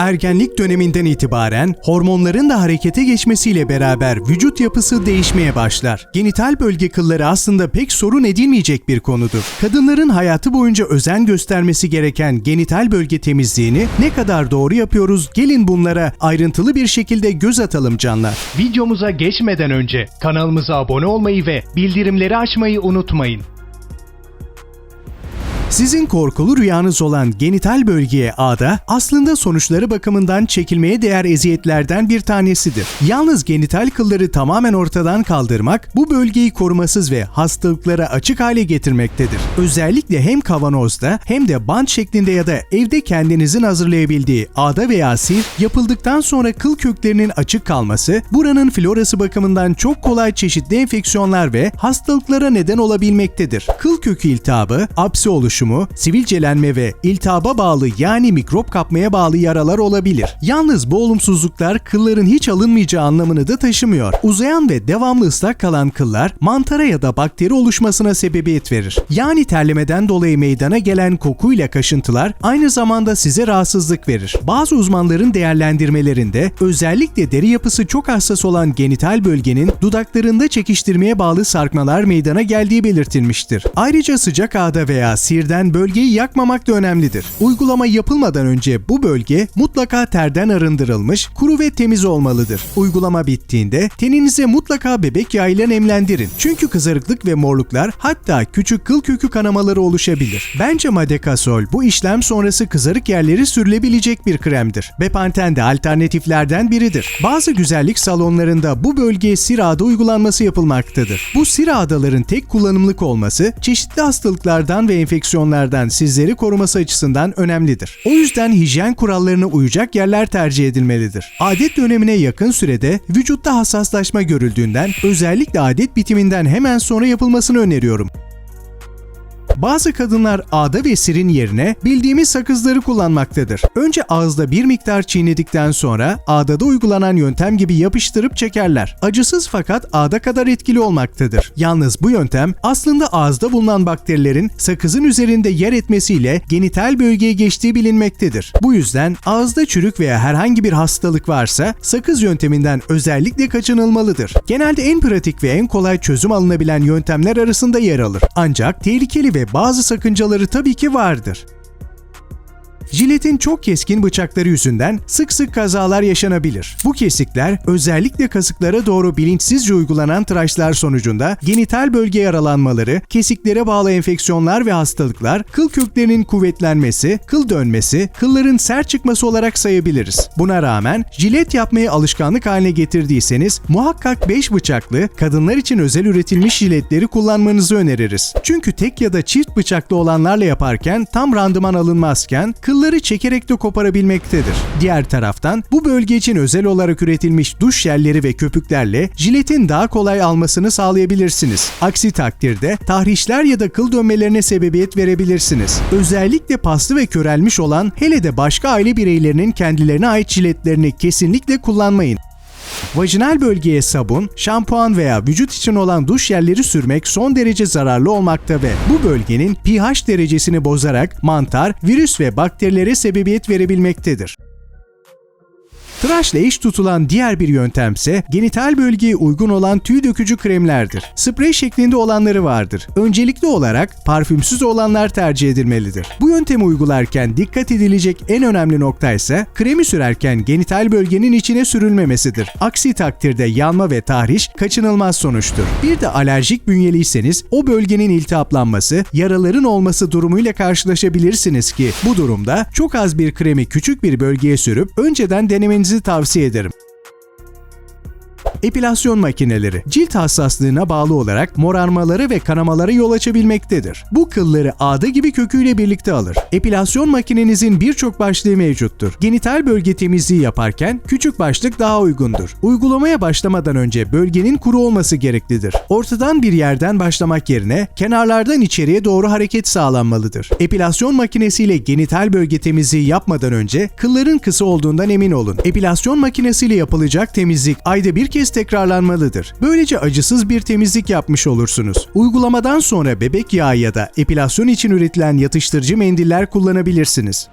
Ergenlik döneminden itibaren hormonların da harekete geçmesiyle beraber vücut yapısı değişmeye başlar. Genital bölge kılları aslında pek sorun edilmeyecek bir konudur. Kadınların hayatı boyunca özen göstermesi gereken genital bölge temizliğini ne kadar doğru yapıyoruz gelin bunlara ayrıntılı bir şekilde göz atalım canlar. Videomuza geçmeden önce kanalımıza abone olmayı ve bildirimleri açmayı unutmayın. Sizin korkulu rüyanız olan genital bölgeye ağda aslında sonuçları bakımından çekilmeye değer eziyetlerden bir tanesidir. Yalnız genital kılları tamamen ortadan kaldırmak bu bölgeyi korumasız ve hastalıklara açık hale getirmektedir. Özellikle hem kavanozda hem de bant şeklinde ya da evde kendinizin hazırlayabildiği ağda veya sil yapıldıktan sonra kıl köklerinin açık kalması buranın florası bakımından çok kolay çeşitli enfeksiyonlar ve hastalıklara neden olabilmektedir. Kıl kökü iltihabı, apsi oluşumu, sivilcelenme ve iltihaba bağlı yani mikrop kapmaya bağlı yaralar olabilir. Yalnız bu olumsuzluklar kılların hiç alınmayacağı anlamını da taşımıyor. Uzayan ve devamlı ıslak kalan kıllar mantara ya da bakteri oluşmasına sebebiyet verir. Yani terlemeden dolayı meydana gelen kokuyla kaşıntılar aynı zamanda size rahatsızlık verir. Bazı uzmanların değerlendirmelerinde özellikle deri yapısı çok hassas olan genital bölgenin dudaklarında çekiştirmeye bağlı sarkmalar meydana geldiği belirtilmiştir. Ayrıca sıcak ağda veya sirden bölgeyi yakmamak da önemlidir. Uygulama yapılmadan önce bu bölge mutlaka terden arındırılmış, kuru ve temiz olmalıdır. Uygulama bittiğinde teninize mutlaka bebek yağıyla nemlendirin. Çünkü kızarıklık ve morluklar hatta küçük kıl kökü kanamaları oluşabilir. Bence Madekasol bu işlem sonrası kızarık yerleri sürülebilecek bir kremdir. Bepanten de alternatiflerden biridir. Bazı güzellik salonlarında bu bölgeye sirada uygulanması yapılmaktadır. Bu siradaların tek kullanımlık olması çeşitli hastalıklardan ve enfeksiyonlardan sizleri koruması açısından önemlidir. O yüzden hijyen kurallarına uyacak yerler tercih edilmelidir. Adet dönemine yakın sürede vücutta hassaslaşma görüldüğünden özellikle adet bitiminden hemen sonra yapılmasını öneriyorum. Bazı kadınlar ağda ve sirin yerine bildiğimiz sakızları kullanmaktadır. Önce ağızda bir miktar çiğnedikten sonra ağdada uygulanan yöntem gibi yapıştırıp çekerler. Acısız fakat ağda kadar etkili olmaktadır. Yalnız bu yöntem aslında ağızda bulunan bakterilerin sakızın üzerinde yer etmesiyle genital bölgeye geçtiği bilinmektedir. Bu yüzden ağızda çürük veya herhangi bir hastalık varsa sakız yönteminden özellikle kaçınılmalıdır. Genelde en pratik ve en kolay çözüm alınabilen yöntemler arasında yer alır. Ancak tehlikeli ve bazı sakıncaları tabii ki vardır. Jiletin çok keskin bıçakları yüzünden sık sık kazalar yaşanabilir. Bu kesikler özellikle kasıklara doğru bilinçsizce uygulanan tıraşlar sonucunda genital bölge yaralanmaları, kesiklere bağlı enfeksiyonlar ve hastalıklar, kıl köklerinin kuvvetlenmesi, kıl dönmesi, kılların sert çıkması olarak sayabiliriz. Buna rağmen jilet yapmayı alışkanlık haline getirdiyseniz muhakkak 5 bıçaklı, kadınlar için özel üretilmiş jiletleri kullanmanızı öneririz. Çünkü tek ya da çift bıçaklı olanlarla yaparken tam randıman alınmazken kılları çekerek de koparabilmektedir. Diğer taraftan bu bölge için özel olarak üretilmiş duş jelleri ve köpüklerle jiletin daha kolay almasını sağlayabilirsiniz. Aksi takdirde tahrişler ya da kıl dönmelerine sebebiyet verebilirsiniz. Özellikle paslı ve körelmiş olan hele de başka aile bireylerinin kendilerine ait jiletlerini kesinlikle kullanmayın. Vajinal bölgeye sabun, şampuan veya vücut için olan duş jelleri sürmek son derece zararlı olmakta ve bu bölgenin pH derecesini bozarak mantar, virüs ve bakterilere sebebiyet verebilmektedir. Tıraşla eş tutulan diğer bir yöntemse genital bölgeye uygun olan tüy dökücü kremlerdir. Sprey şeklinde olanları vardır. Öncelikli olarak parfümsüz olanlar tercih edilmelidir. Bu yöntemi uygularken dikkat edilecek en önemli nokta ise kremi sürerken genital bölgenin içine sürülmemesidir. Aksi takdirde yanma ve tahriş kaçınılmaz sonuçtur. Bir de alerjik bünyeliyseniz o bölgenin iltihaplanması, yaraların olması durumuyla karşılaşabilirsiniz ki bu durumda çok az bir kremi küçük bir bölgeye sürüp önceden denemenizi tavsiye ederim. Epilasyon makineleri cilt hassaslığına bağlı olarak morarmaları ve kanamalara yol açabilmektedir. Bu kılları ağda gibi köküyle birlikte alır. Epilasyon makinenizin birçok başlığı mevcuttur. Genital bölge temizliği yaparken küçük başlık daha uygundur. Uygulamaya başlamadan önce bölgenin kuru olması gereklidir. Ortadan bir yerden başlamak yerine kenarlardan içeriye doğru hareket sağlanmalıdır. Epilasyon makinesiyle genital bölge temizliği yapmadan önce kılların kısa olduğundan emin olun. Epilasyon makinesiyle yapılacak temizlik ayda bir kez tekrarlanmalıdır. Böylece acısız bir temizlik yapmış olursunuz. Uygulamadan sonra bebek yağı ya da epilasyon için üretilen yatıştırıcı mendiller kullanabilirsiniz.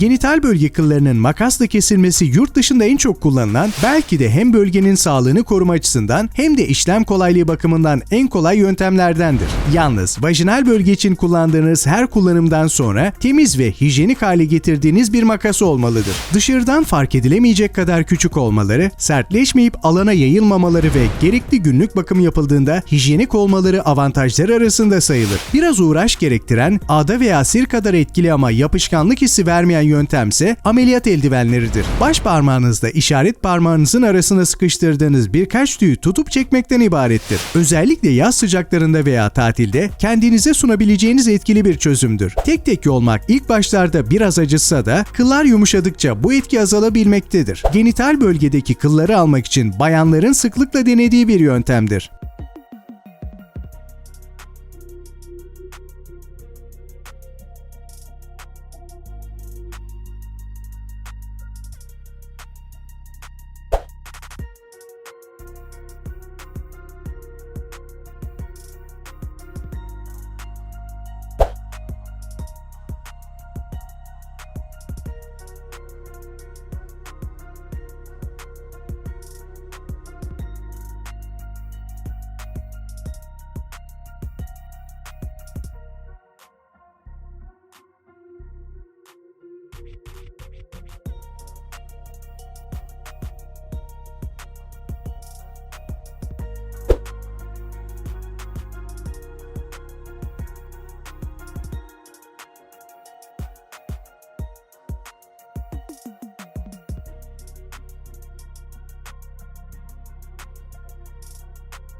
Genital bölge kıllarının makasla kesilmesi yurt dışında en çok kullanılan, belki de hem bölgenin sağlığını koruma açısından hem de işlem kolaylığı bakımından en kolay yöntemlerdendir. Yalnız vajinal bölge için kullandığınız her kullanımdan sonra temiz ve hijyenik hale getirdiğiniz bir makas olmalıdır. Dışarıdan fark edilemeyecek kadar küçük olmaları, sertleşmeyip alana yayılmamaları ve gerekli günlük bakım yapıldığında hijyenik olmaları avantajları arasında sayılır. Biraz uğraş gerektiren, ağda veya sir kadar etkili ama yapışkanlık hissi vermeyen yöntemse ameliyat eldivenleridir. Baş parmağınızla işaret parmağınızın arasına sıkıştırdığınız birkaç tüyü tutup çekmekten ibarettir. Özellikle yaz sıcaklarında veya tatilde kendinize sunabileceğiniz etkili bir çözümdür. Tek tek yolmak ilk başlarda biraz acıtsa da kıllar yumuşadıkça bu etki azalabilmektedir. Genital bölgedeki kılları almak için bayanların sıklıkla denediği bir yöntemdir.